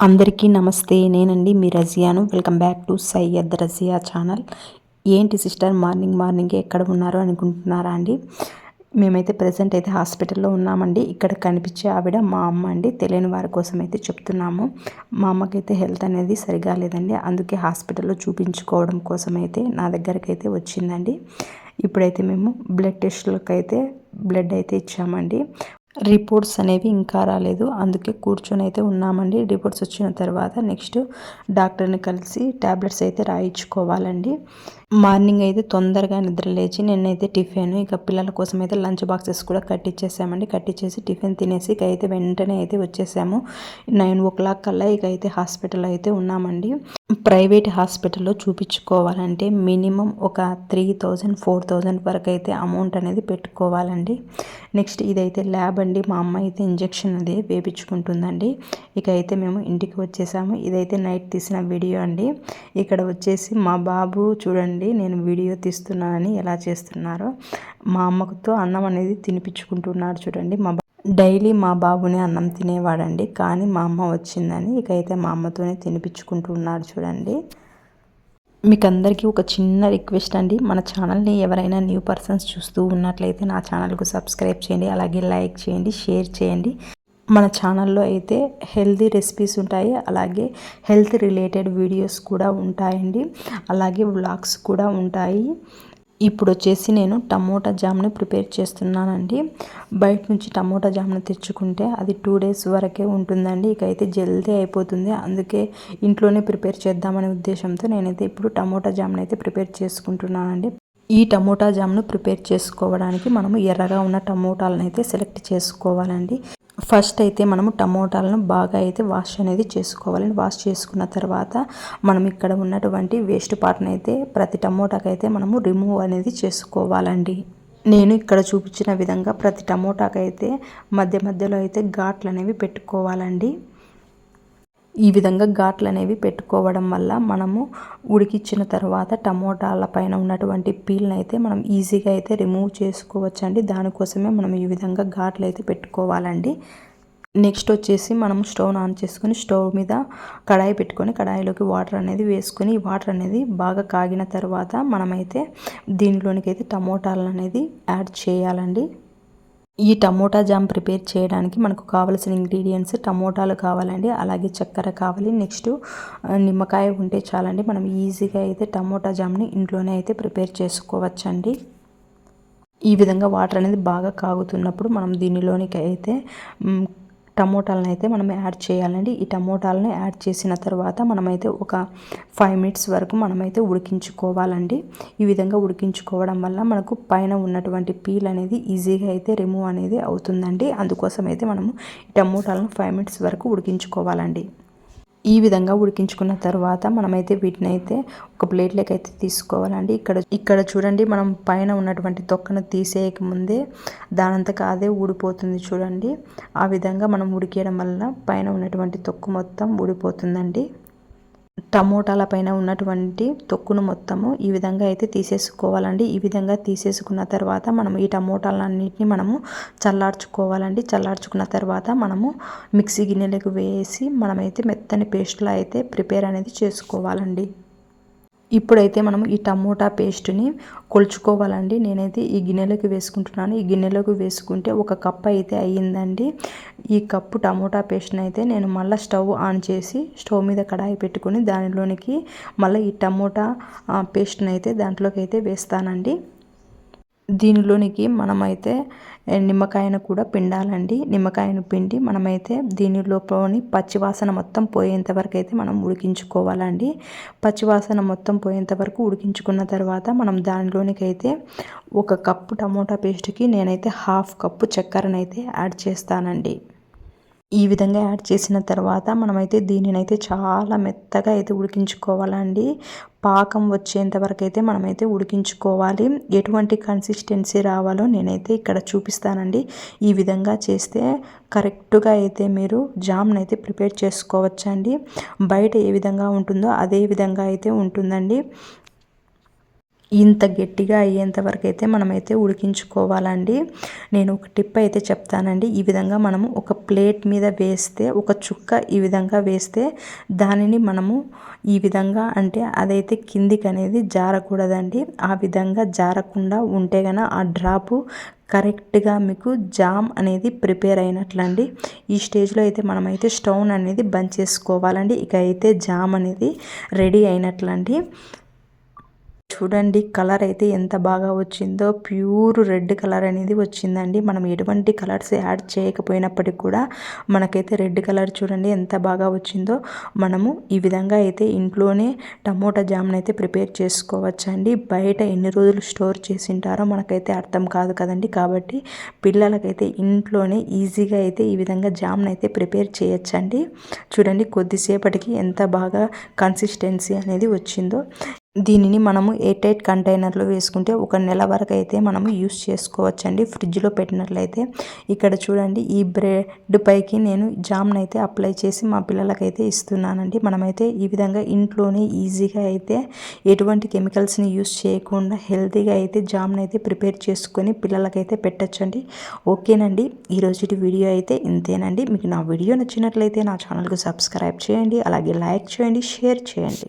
అందరికీ నమస్తే. నేనండి మీ రజియాను. Welcome back to Syed Raziya channel. ఏంటి సిస్టర్ మార్నింగ్ మార్నింగ్ ఎక్కడ ఉన్నారు అనుకుంటున్నారా అండి? మేమైతే ప్రజెంట్ అయితే హాస్పిటల్లో ఉన్నామండి. ఇక్కడ కనిపించే ఆవిడ మా అమ్మ అండి. తెలియని వారి కోసం అయితే చెప్తున్నాము. మా అమ్మకైతే హెల్త్ అనేది సరిగా లేదండి. అందుకే హాస్పిటల్లో చూపించుకోవడం కోసం అయితే నా దగ్గరికి అయితే వచ్చిందండి. ఇప్పుడైతే మేము బ్లడ్ టెస్ట్లకు అయితే బ్లడ్ అయితే ఇచ్చామండి. రిపోర్ట్స్ అనేవి ఇంకా రాలేదు. అందుకే కూర్చొని అయితే ఉన్నామండి. రిపోర్ట్స్ వచ్చిన తర్వాత నెక్స్ట్ డాక్టర్ని కలిసి ట్యాబ్లెట్స్ అయితే రాయించుకోవాలండి. మార్నింగ్ అయితే తొందరగా నిద్ర లేచి నేనైతే టిఫిన్ ఇక పిల్లల కోసం అయితే లంచ్ బాక్సెస్ కూడా కట్టించేసామండి కట్టించేసి టిఫిన్ తినేసి ఇక అయితే వెంటనే అయితే వచ్చేసాము. నైన్ ఓ క్లాక్ కల్లా ఇక అయితే హాస్పిటల్ అయితే ఉన్నామండి. ప్రైవేట్ హాస్పిటల్లో చూపించుకోవాలంటే మినిమం ఒక త్రీ థౌజండ్ ఫోర్ థౌజండ్ వరకు అయితే అమౌంట్ అనేది పెట్టుకోవాలండి. నెక్స్ట్ ఇదైతే ల్యాబ్ అండి. మా అమ్మ అయితే ఇంజెక్షన్ అది వేపించుకుంటుందండి. ఇక అయితే మేము ఇంటికి వచ్చేసాము. ఇదైతే నైట్ తీసిన వీడియో అండి. ఇక్కడ వచ్చేసి మా బాబు చూడండి నేను వీడియో తీస్తున్నానని ఎలా చేస్తున్నారో. మా అమ్మతో అన్నం అనేది తినిపించుకుంటున్నారు చూడండి. మా డైలీ మా బాబుని అన్నం తినేవాడండి. కానీ మా అమ్మ వచ్చిందని ఇక అయితే మా అమ్మతోనే తినిపించుకుంటూ ఉన్నాడు చూడండి. మీకు అందరికీ ఒక చిన్న రిక్వెస్ట్ అండి. మన ఛానల్ని ఎవరైనా న్యూ పర్సన్స్ చూస్తూ ఉన్నట్లయితే నా ఛానల్కు సబ్స్క్రైబ్ చేయండి. అలాగే లైక్ చేయండి షేర్ చేయండి. మన ఛానల్లో అయితే హెల్తీ రెసిపీస్ ఉంటాయి. అలాగే హెల్త్ రిలేటెడ్ వీడియోస్ కూడా ఉంటాయండి. అలాగే వ్లాగ్స్ కూడా ఉంటాయి. ఇప్పుడు వచ్చేసి నేను టమోటా జామ్ని ప్రిపేర్ చేస్తున్నానండి. బయట నుంచి టమోటా జామ్ని తెచ్చుకుంటే అది టూ డేస్ వరకే ఉంటుందండి. ఇక అయితే జల్దీ అయిపోతుంది. అందుకే ఇంట్లోనే ప్రిపేర్ చేద్దామనే ఉద్దేశంతో నేనైతే ఇప్పుడు టమోటా జామ్ని అయితే ప్రిపేర్ చేసుకుంటున్నానండి. ఈ టమోటా జామ్ను ప్రిపేర్ చేసుకోవడానికి మనము ఎర్రగా ఉన్న టమోటాలను అయితే సెలెక్ట్ చేసుకోవాలండి. ఫస్ట్ అయితే మనము టమోటాలను బాగా అయితే వాష్ అనేది చేసుకోవాలని వాష్ చేసుకున్న తర్వాత మనం ఇక్కడ ఉన్నటువంటి వేస్ట్ పార్ట్ని అయితే ప్రతి టమోటాకైతే మనము రిమూవ్ అనేది చేసుకోవాలండి. నేను ఇక్కడ చూపించిన విధంగా ప్రతి టమోటాకైతే మధ్య మధ్యలో అయితే ఘాట్లు అనేవి పెట్టుకోవాలండి. ఈ విధంగా ఘాట్లు అనేవి పెట్టుకోవడం వల్ల మనము ఉడికిచ్చిన తర్వాత టమోటాల పైన ఉన్నటువంటి పీల్ని అయితే మనం ఈజీగా అయితే రిమూవ్ చేసుకోవచ్చు అండి దానికోసమే మనం ఈ విధంగా ఘాట్లు అయితే పెట్టుకోవాలండి. నెక్స్ట్ వచ్చేసి మనం స్టవ్ ఆన్ చేసుకొని స్టవ్ మీద కడాయి పెట్టుకొని కడాయిలోకి వాటర్ అనేది వేసుకొని ఈ వాటర్ అనేది బాగా కాగిన తర్వాత మనమైతే దీనిలోనికి అయితే టమోటాలు అనేది యాడ్ చేయాలండి. ఈ టమోటా జామ్ ప్రిపేర్ చేయడానికి మనకు కావలసిన ఇంగ్రీడియంట్స్ టమోటాలు కావాలండి అలాగే చక్కెర కావాలి. నెక్స్ట్ నిమ్మకాయ ఉంటే చాలండి. మనం ఈజీగా అయితే టమోటా జామ్ని ఇంట్లోనే అయితే ప్రిపేర్ చేసుకోవచ్చండి. ఈ విధంగా వాటర్ అనేది బాగా కాగుతున్నప్పుడు మనం దీనిలోనికి అయితే టమోటాలను అయితే మనం యాడ్ చేయాలండి. ఈ టమోటాలను యాడ్ చేసిన తర్వాత మనమైతే ఒక ఫైవ్ మినిట్స్ వరకు మనమైతే ఉడికించుకోవాలండి. ఈ విధంగా ఉడికించుకోవడం వల్ల మనకు పైన ఉన్నటువంటి పీల్ అనేది ఈజీగా అయితే రిమూవ్ అనేది అవుతుందండి. అందుకోసం అయితే మనము ఈ టమోటాలను ఫైవ్ మినిట్స్ వరకు ఉడికించుకోవాలండి. ఈ విధంగా ఉడికించుకున్న తర్వాత మనమైతే వీటిని అయితే ఒక ప్లేట్లోకి అయితే తీసుకోవాలండి. ఇక్కడ ఇక్కడ చూడండి మనం పైన ఉన్నటువంటి తొక్కను తీసేయక ముందే దానంతక అదే ఊడిపోతుంది చూడండి. ఆ విధంగా మనం ఉడికేయడం వల్ల పైన ఉన్నటువంటి తొక్కు మొత్తం ఊడిపోతుందండి. టమోటాల పైన ఉన్నటువంటి తొక్కును మొత్తము ఈ విధంగా అయితే తీసేసుకోవాలండి. ఈ విధంగా తీసేసుకున్న తర్వాత మనం ఈ టమోటాలన్నింటినీ మనము చల్లార్చుకోవాలండి. చల్లార్చుకున్న తర్వాత మనము మిక్సీ గిన్నెలకు వేసి మనమైతే మెత్తని పేస్ట్లో అయితే ప్రిపేర్ అనేది చేసుకోవాలండి. ఇప్పుడైతే మనం ఈ టమోటా పేస్ట్ని కొలుచుకోవాలండి. నేనైతే ఈ గిన్నెలోకి వేసుకుంటున్నాను. ఈ గిన్నెలోకి వేసుకుంటే ఒక కప్ అయితే అయ్యిందండి. ఈ కప్పు టమోటా పేస్ట్ని అయితే నేను మళ్ళీ స్టవ్ ఆన్ చేసి స్టవ్ మీద కడాయి పెట్టుకొని దానిలోనికి మళ్ళీ ఈ టమోటా పేస్ట్ని అయితే దాంట్లోకి అయితే వేస్తానండి. దీనిలోనికి మనమైతే నిమ్మకాయను కూడా పిండాలండి. నిమ్మకాయను పిండి మనమైతే దీనిలోని పచ్చివాసన మొత్తం పోయేంత వరకు అయితే మనం ఉడికించుకోవాలండి. పచ్చివాసన మొత్తం పోయేంత వరకు ఉడికించుకున్న తర్వాత మనం దానిలోనికి అయితే ఒక కప్పు టమోటా పేస్ట్కి నేనైతే హాఫ్ కప్పు చక్కెరనైతే యాడ్ చేస్తానండి. ఈ విధంగా యాడ్ చేసిన తర్వాత మనమైతే దీనినైతే చాలా మెత్తగా అయితే ఉడికించుకోవాలండి. పాకం వచ్చేంత వరకు అయితే మనమైతే ఉడికించుకోవాలి. ఎటువంటి కన్సిస్టెన్సీ రావాలో నేనైతే ఇక్కడ చూపిస్తానండి. ఈ విధంగా చేస్తే కరెక్ట్గా అయితే మీరు జామ్ని అయితే ప్రిపేర్ చేసుకోవచ్చండి. బయట ఏ విధంగా ఉంటుందో అదే విధంగా అయితే ఉంటుందండి. ఇంత గట్టిగా అయ్యేంత వరకు అయితే మనమైతే ఉడికించుకోవాలండి. నేను ఒక టిప్ అయితే చెప్తానండి. ఈ విధంగా మనము ఒక ప్లేట్ మీద వేస్తే ఒక చుక్క ఈ విధంగా వేస్తే దానిని మనము ఈ విధంగా అంటే అదైతే కిందికి అనేది జారకూడదండి. ఆ విధంగా జారకుండా ఉంటే గన ఆ డ్రాపు కరెక్ట్గా మీకు జామ్ అనేది ప్రిపేర్ అయినట్లండి. ఈ స్టేజ్లో అయితే మనమైతే స్టవ్ అనేది బంద్ చేసుకోవాలండి. ఇక అయితే జామ్ అనేది రెడీ అయినట్లండి. చూడండి కలర్ అయితే ఎంత బాగా వచ్చిందో. ప్యూర్ రెడ్ కలర్ అనేది వచ్చిందండి. మనం ఎటువంటి కలర్స్ యాడ్ చేయకపోయినప్పటికీ కూడా మనకైతే రెడ్ కలర్ చూడండి ఎంత బాగా వచ్చిందో. మనము ఈ విధంగా అయితే ఇంట్లోనే టమోటా జామ్ని అయితే ప్రిపేర్ చేసుకోవచ్చండి. బయట ఎన్ని రోజులు స్టోర్ చేసి ఉంటారో మనకైతే అర్థం కాదు కదండి. కాబట్టి పిల్లలకైతే ఇంట్లోనే ఈజీగా అయితే ఈ విధంగా జామ్ని అయితే ప్రిపేర్ చేయొచ్చండి. చూడండి కొద్దిసేపటికి ఎంత బాగా కన్సిస్టెన్సీ అనేది వచ్చిందో. దీనిని మనము ఎయిర్ టైట్ కంటైనర్లో వేసుకుంటే ఒక నెల వరకు అయితే మనము యూస్ చేసుకోవచ్చండి. ఫ్రిడ్జ్లో పెట్టినట్లయితే ఇక్కడ చూడండి ఈ బ్రెడ్ పైకి నేను జామ్ని అయితే అప్లై చేసి మా పిల్లలకైతే ఇస్తున్నానండి. మనమైతే ఈ విధంగా ఇంట్లోనే ఈజీగా అయితే ఎటువంటి కెమికల్స్ని యూస్ చేయకుండా హెల్తీగా అయితే జామ్ని అయితే ప్రిపేర్ చేసుకొని పిల్లలకైతే పెట్టచ్చండి. ఓకేనండి ఈరోజుటి వీడియో అయితే ఇంతేనండి. మీకు నా వీడియో నచ్చినట్లయితే నా ఛానల్కి సబ్స్క్రైబ్ చేయండి అలాగే లైక్ చేయండి షేర్ చేయండి.